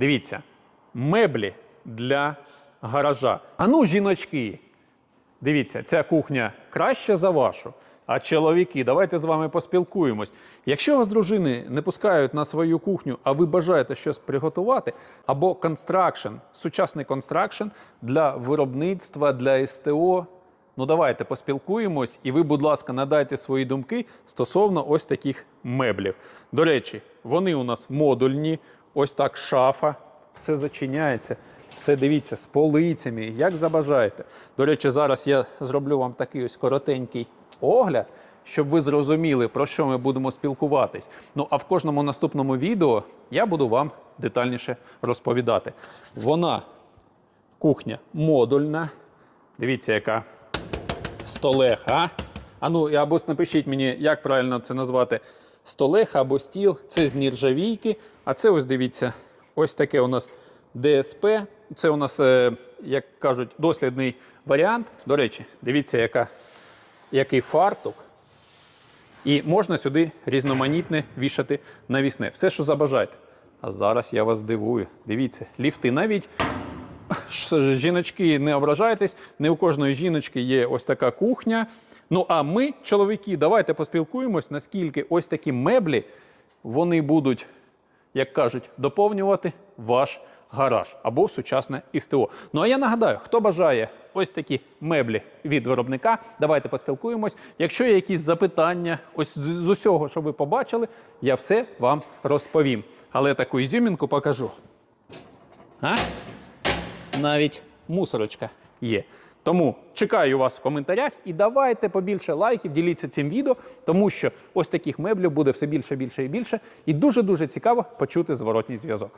Дивіться, меблі для гаража. А ну, жіночки, дивіться, ця кухня краща за вашу. А чоловіки, давайте з вами поспілкуємось. Якщо вас дружини не пускають на свою кухню, а ви бажаєте щось приготувати, або констракшн, сучасний констракшн для виробництва, для СТО. Ну давайте поспілкуємось, і ви, будь ласка, надайте свої думки стосовно ось таких меблів. До речі, вони у нас модульні, ось так шафа, все зачиняється. Все дивіться з полицями, як забажаєте. До речі, зараз я зроблю вам такий ось коротенький огляд, щоб ви зрозуміли, про що ми будемо спілкуватись. Ну а в кожному наступному відео я буду вам детальніше розповідати. Вона кухня модульна. Дивіться, яка столеха. а? Ну, або напишіть мені, як правильно це назвати. Столеха або стіл. Це з нержавійки. А це ось дивіться, ось таке у нас ДСП. Це у нас, е, як кажуть, дослідний варіант. До речі, дивіться, яка, який фартук. І можна сюди різноманітне вішати навісне. Все, що забажаєте. А зараз я вас здивую. Дивіться, ліфти навіть жіночки, не ображайтесь, не у кожної жіночки є ось така кухня. Ну а ми, чоловіки, давайте поспілкуємось, наскільки ось такі меблі вони будуть, як кажуть, доповнювати ваш гараж або сучасне СТО. Ну а я нагадаю, хто бажає ось такі меблі від виробника, давайте поспілкуємось. Якщо є якісь запитання, ось з, усього, що ви побачили, я все вам розповім. Але таку ізюмінку покажу. А? навіть мусорочка є. Тому чекаю вас в коментарях і давайте побільше лайків, діліться цим відео, тому що ось таких меблів буде все більше, більше і більше. І дуже-дуже цікаво почути зворотній зв'язок.